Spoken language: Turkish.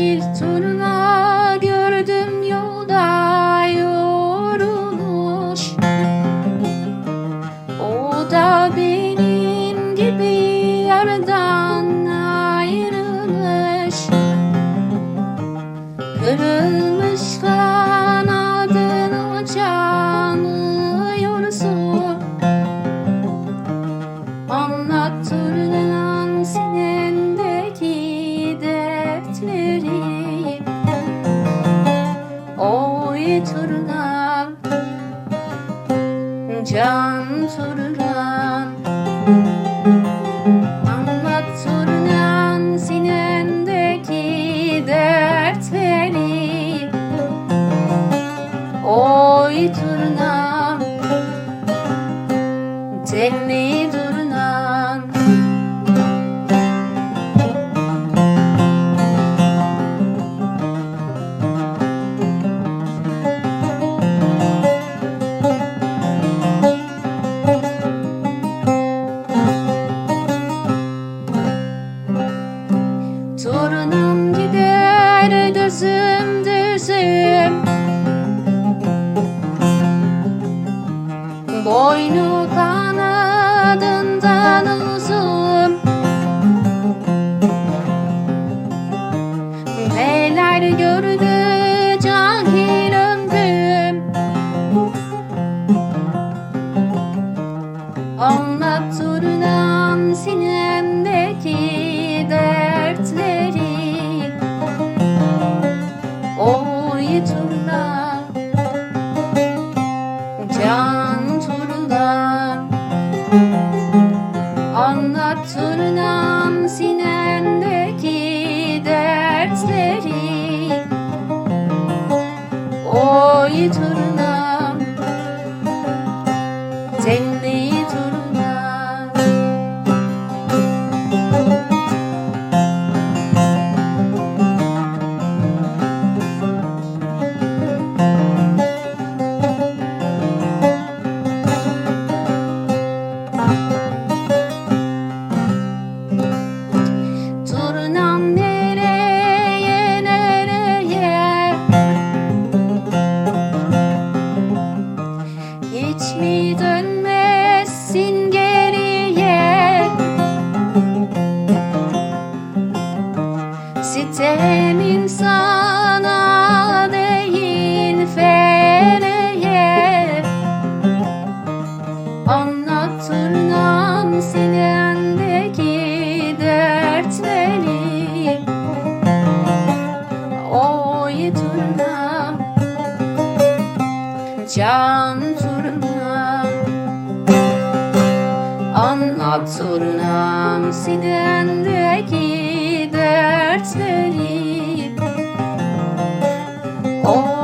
çil turna gördüm yolda yorulmuş. O da benim gibi yardan ayrılmış. Kırılmış kanadını canlıyorsun Can turna Anlat turnan sinendeki dertleri. Oy turna Tenli durnan boy nu kana dan danu Oy turna can turuna Anlat turunam sidendeki dertleri. Oh